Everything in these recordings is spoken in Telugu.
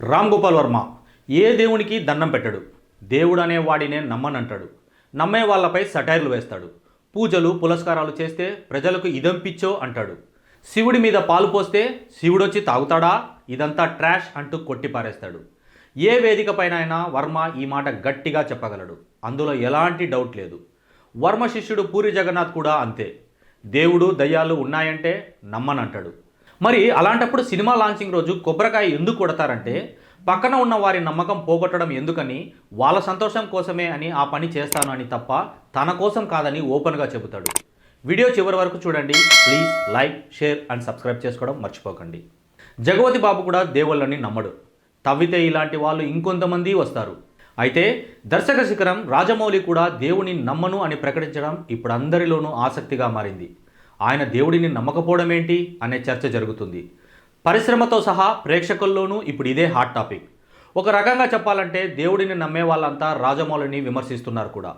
రామ్ గోపాల్ వర్మ ఏ దేవునికి దండం పెట్టడు? దేవుడు అనే వాడినే నమ్మనంటాడు. నమ్మే వాళ్ళపై సటైర్లు వేస్తాడు. పూజలు పురస్కారాలు చేస్తే ప్రజలకు ఇదం పిచ్చో అంటాడు. శివుడి మీద పాలు పోస్తే శివుడొచ్చి తాగుతాడా? ఇదంతా ట్రాష్ అంటూ కొట్టిపారేస్తాడు. ఏ వేదికపైన అయినా వర్మ ఈ మాట గట్టిగా చెప్పగలడు. అందులో ఎలాంటి డౌట్ లేదు. వర్మ శిష్యుడు పూరి జగన్నాథ్ కూడా అంతే. దేవుడు దయ్యాలు ఉన్నాయంటే నమ్మనంటాడు. మరి అలాంటప్పుడు సినిమా లాంచింగ్ రోజు కొబ్బరికాయ ఎందుకు కొడతారంటే పక్కన ఉన్న వారి నమ్మకం పోగొట్టడం ఎందుకని వాళ్ళ సంతోషం కోసమే అని ఆ పని చేస్తాను అని తప్ప తన కోసం కాదని ఓపెన్గా చెబుతాడు. వీడియో చివరి వరకు చూడండి. Please like share and subscribe చేసుకోవడం మర్చిపోకండి. జగవతి బాబు కూడా దేవుళ్ళని నమ్మడు. తవ్వితే ఇలాంటి వాళ్ళు ఇంకొంతమంది వస్తారు. అయితే దర్శక శిఖరం రాజమౌళి కూడా దేవుని నమ్మను అని ప్రకటించడం ఇప్పుడు అందరిలోనూ ఆసక్తిగా మారింది. ఆయన దేవుడిని నమ్మకపోవడం ఏంటి అనే చర్చ జరుగుతుంది. పరిశ్రమతో సహా ప్రేక్షకుల్లోనూ ఇప్పుడు ఇదే హాట్ టాపిక్ ఒక రకంగా చెప్పాలంటే దేవుడిని నమ్మే వాళ్ళంతా రాజమౌళిని విమర్శిస్తున్నారు కూడా.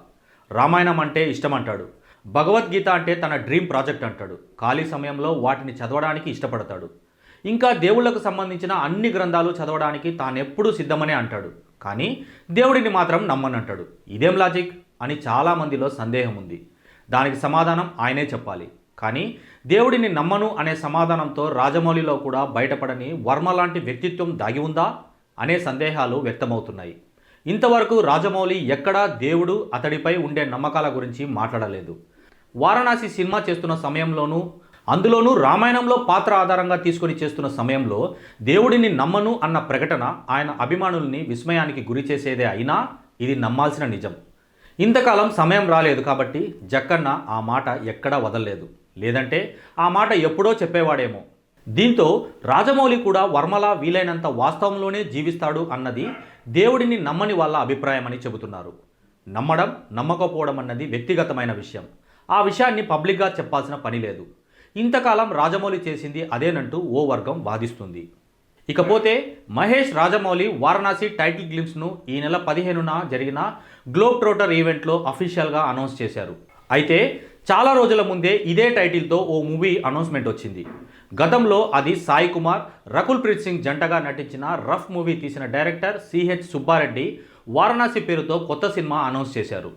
రామాయణం అంటే ఇష్టం అంటాడు భగవద్గీత అంటే తన డ్రీమ్ ప్రాజెక్ట్ అంటాడు. ఖాళీ సమయంలో వాటిని చదవడానికి ఇష్టపడతాడు. ఇంకా దేవుళ్ళకు సంబంధించిన అన్ని గ్రంథాలు చదవడానికి తానెప్పుడూ సిద్ధమనే అంటాడు. కానీ దేవుడిని మాత్రం నమ్మనంటాడు. ఇదేం లాజిక్ అని చాలామందిలో సందేహం ఉంది. దానికి సమాధానం ఆయనే చెప్పాలి. కానీ దేవుడిని నమ్మను అనే సమాధానంతో రాజమౌళిలో కూడా బయటపడని వర్మ లాంటి వ్యక్తిత్వం దాగి ఉందా అనే సందేహాలు వ్యక్తమవుతున్నాయి. ఇంతవరకు రాజమౌళి ఎక్కడా దేవుడు అతడిపై ఉండే నమ్మకాల గురించి మాట్లాడలేదు. వారణాసి సినిమా చేస్తున్న సమయంలోనూ అందులోనూ రామాయణంలో పాత్ర ఆధారంగా తీసుకొని చేస్తున్న సమయంలో దేవుడిని నమ్మను అన్న ప్రకటన ఆయన అభిమానుల్ని విస్మయానికి గురి చేసేదే అయినా ఇది నమ్మాల్సిన నిజం. ఇంతకాలం సమయం రాలేదు కాబట్టి జక్కన్న ఆ మాట ఎక్కడా వదలలేదు. లేదంటే ఆ మాట ఎప్పుడో చెప్పేవాడేమో. దీంతో రాజమౌళి కూడా వర్మల వీలైనంత వాస్తవంలోనే జీవిస్తాడు అన్నది దేవుడిని నమ్మని వాళ్ళ అభిప్రాయమని చెబుతున్నారు. నమ్మడం నమ్మకపోవడం అన్నది వ్యక్తిగతమైన విషయం. ఆ విషయాన్ని పబ్లిక్గా చెప్పాల్సిన పని లేదు. ఇంతకాలం రాజమౌళి చేసింది అదేనంటూ ఓ వర్గం వాదిస్తుంది. ఇకపోతే మహేష్ రాజమౌళి వారణాసి టైటిల్ గ్లిమ్స్ను ఈ నెల పదిహేనున జరిగిన గ్లోబ్ ట్రోటర్ ఈవెంట్లో అఫీషియల్గా అనౌన్స్ చేశారు. అయితే చాలా రోజుల ముందే ఇదే టైటిల్తో ఓ మూవీ అనౌన్స్మెంట్ వచ్చింది. గతంలో అది సాయి కుమార్ రకుల్ ప్రీత్ సింగ్ జంటగా నటించిన రఫ్ మూవీ తీసిన డైరెక్టర్ సిహెచ్ సుబ్బారెడ్డి వారణాసి పేరుతో కొత్త సినిమా అనౌన్స్ చేశారు.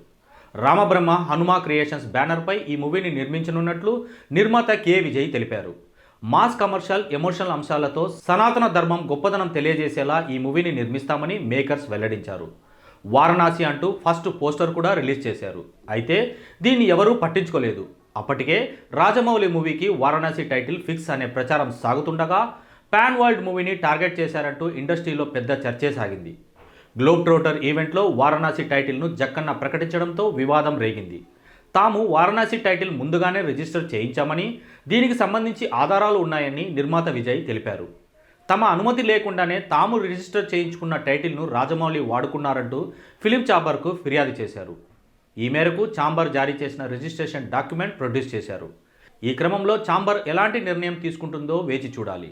రామబ్రహ్మ హనుమా క్రియేషన్స్ బ్యానర్పై ఈ మూవీని నిర్మించనున్నట్లు నిర్మాత కె విజయ్ తెలిపారు. మాస్ కమర్షియల్ ఎమోషనల్ అంశాలతో సనాతన ధర్మం గొప్పదనం తెలియజేసేలా ఈ మూవీని నిర్మిస్తామని మేకర్స్ వెల్లడించారు. వారణాసి అంటూ ఫస్ట్ పోస్టర్ కూడా రిలీజ్ చేశారు. అయితే దీన్ని ఎవరూ పట్టించుకోలేదు. అప్పటికే రాజమౌళి మూవీకి వారణాసి టైటిల్ ఫిక్స్ అనే ప్రచారం సాగుతుండగా పాన్ వరల్డ్ మూవీని టార్గెట్ చేశారంటూ ఇండస్ట్రీలో పెద్ద చర్చే సాగింది. గ్లోబ్ ట్రోటర్ ఈవెంట్లో వారణాసి టైటిల్ను జక్కన్న ప్రకటించడంతో వివాదం రేగింది. తాము వారణాసి టైటిల్ ముందుగానే రిజిస్టర్ చేయించామని దీనికి సంబంధించి ఆధారాలు ఉన్నాయని నిర్మాత విజయ్ తెలిపారు. తమ అనుమతి లేకుండానే తాము రిజిస్టర్ చేయించుకున్న టైటిల్ను రాజమౌళి వాడుకున్నారంటూ ఫిలిం చాబర్కు ఫిర్యాదు చేశారు. ఈ మేరకు చాంబర్ జారీ చేసిన రిజిస్ట్రేషన్ డాక్యుమెంట్ ప్రొడ్యూస్ చేశారు. ఈ క్రమంలో చాంబర్ ఎలాంటి నిర్ణయం తీసుకుంటుందో వేచి చూడాలి.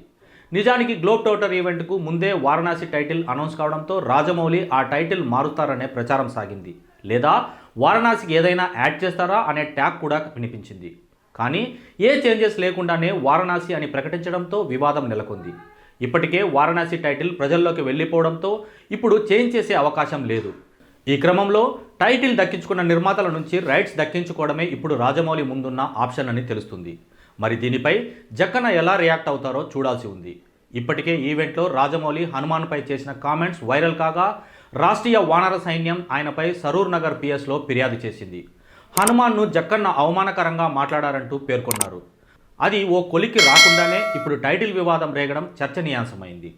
నిజానికి గ్లోబ్ టోటర్ ఈవెంట్కు ముందే వారణాసి టైటిల్ అనౌన్స్ కావడంతో రాజమౌళి ఆ టైటిల్ మారుతారనే ప్రచారం సాగింది. లేదా వారణాసికి ఏదైనా యాడ్ చేస్తారా అనే ట్యాగ్ కూడా వినిపించింది. కానీ ఏ చేంజెస్ లేకుండానే వారణాసి అని ప్రకటించడంతో వివాదం నెలకొంది. ఇప్పటికే వారణాసి టైటిల్ ప్రజల్లోకి వెళ్ళిపోవడంతో ఇప్పుడు చేంజ్ చేసే అవకాశం లేదు. ఈ క్రమంలో టైటిల్ దక్కించుకున్న నిర్మాతల నుంచి రైట్స్ దక్కించుకోవడమే ఇప్పుడు రాజమౌళి ముందున్న ఆప్షన్ అని తెలుస్తుంది. మరి దీనిపై జక్కన ఎలా రియాక్ట్ అవుతారో చూడాల్సి ఉంది. ఇప్పటికే ఈవెంట్లో రాజమౌళి హనుమాన్పై చేసిన కామెంట్స్ వైరల్ కాగా రాష్ట్రీయ వానర సైన్యం ఆయనపై సరూర్ నగర్ పిఎస్లో ఫిర్యాదు చేసింది. హనుమాన్ను జక్కన్న అవమానకరంగా మాట్లాడారంటూ పేర్కొన్నారు. అది ఓ కొలికి రాకుండానే ఇప్పుడు టైటిల్ వివాదం రేగడం చర్చనీయాంశమైంది.